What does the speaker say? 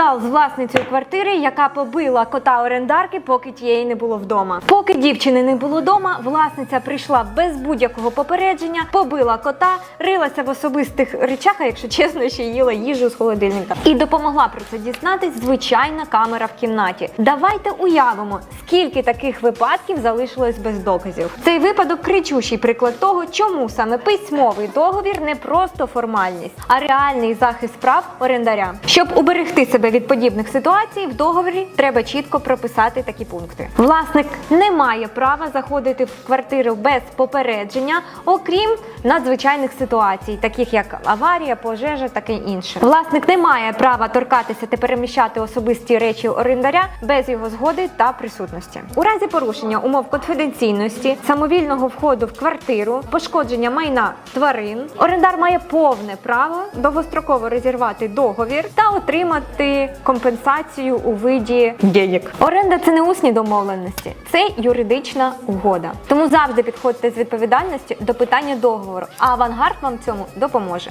Скандал з власницею квартири, яка побила кота орендарки, поки тієї не було вдома. Поки дівчини не було вдома, власниця прийшла без будь-якого попередження, побила кота, рилася в особистих речах, а якщо чесно, ще їла їжу з холодильника. І допомогла про це дізнатись звичайна камера в кімнаті. Давайте уявимо, скільки таких випадків залишилось без доказів. Цей випадок кричущий приклад того, чому саме письмовий договір не просто формальність, а реальний захист прав орендаря. Щоб уберегти себе від подібних ситуацій, в договорі треба чітко прописати такі пункти. Власник не має права заходити в квартиру без попередження, окрім надзвичайних ситуацій, таких як аварія, пожежа, таке інше. Власник не має права торкатися та переміщати особисті речі орендаря без його згоди та присутності. У разі порушення умов конфіденційності, самовільного входу в квартиру, пошкодження майна тварин, орендар має повне право довгостроково розірвати договір та отримати компенсацію у виді денег. Оренда це не усні домовленості, це юридична угода. Тому завжди підходьте з відповідальності до питання договору, а авангард вам цьому допоможе.